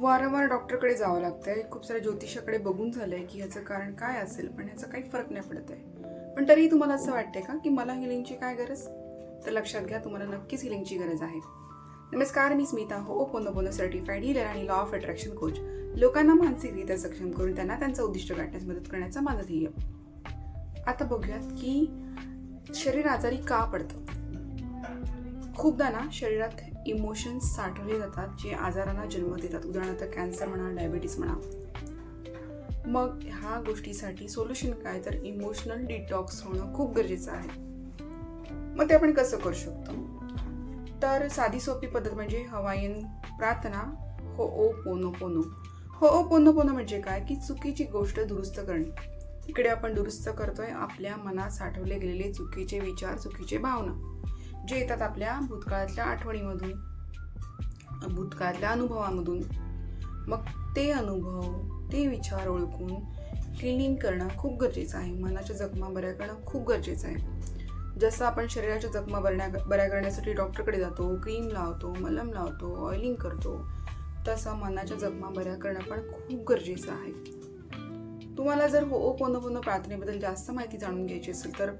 वारंवार डॉक्टरकडे जावं लागतंय. खूप साऱ्या ज्योतिषाकडे बघून झालंय की ह्याचं कारण काय असेल पण ह्याचा काही फरक नाही पडत आहे. पण तरीही तुम्हाला असं वाटतंय का की मला हिलिंगची काय गरज? तर लक्षात घ्या तुम्हाला नक्कीच हिलिंगची गरज आहे. नमस्कार मी Smita. Ho'oponopono certified healer आणि लॉ ऑफ अट्रॅक्शन कोच लोकांना मानसिकरित्या सक्षम करून त्यांना त्यांचं उद्दिष्ट गाठण्यास मदत करण्याचा माझं ध्येय. आता बघूयात की शरीर आजारी का पडतं? खूपदा ना शरीरात इमोशन्स साठवले जातात जे आजारांना जन्म देतात. उदाहरणार्थ कॅन्सर म्हणा डायबिटीस म्हणा. मग ह्या गोष्टीसाठी सोल्युशन काय? तर इमोशनल डिटॉक्स होणं खूप गरजेचं आहे. मग ते आपण कसं करू शकतो? तर साधी सोपी पद्धत म्हणजे हवाईन प्रार्थना हो ओ पोनो पोनो. हो ओ पोनो पोनो म्हणजे काय? की चुकीची गोष्ट दुरुस्त करणे. इकडे आपण दुरुस्त करतोय आपल्या मनात साठवले गेलेले चुकीचे विचार चुकीचे भावना. जे येतात आपल्या भूतकाळातल्या आठवणीमधून भूतकाळातल्या अनुभवामधून मग ते अनुभव ते विचार ओळखून हिलिंग करणं खूप गरजेचं आहे. मनाच्या जखमा बऱ्या करणं खूप गरजेचं आहे. जसं आपण शरीराच्या जखमा बरण्या बऱ्या करण्यासाठी डॉक्टरकडे जातो क्रीम लावतो मलम लावतो ऑइलिंग करतो तसं मनाच्या जखमा बऱ्या करणं पण खूप गरजेचं आहे. तुम्हाला जर हो ओ पोनो प्रार्थनेबद्दल जास्त माहिती जाणून घ्यायची असेल तर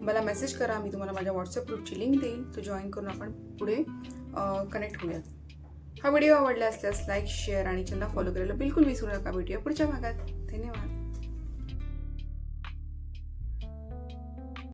मला मेसेज करा मी तुम्हाला माझ्या व्हॉट्सअप ग्रुपची लिंक देईन. तो जॉईन करून आपण पुढे कनेक्ट होऊयात. हा व्हिडिओ आवडला असल्यास लाईक शेअर आणि चॅनल फॉलो करायला बिलकुल विसरू नका. भेटूया पुढच्या भागात. धन्यवाद.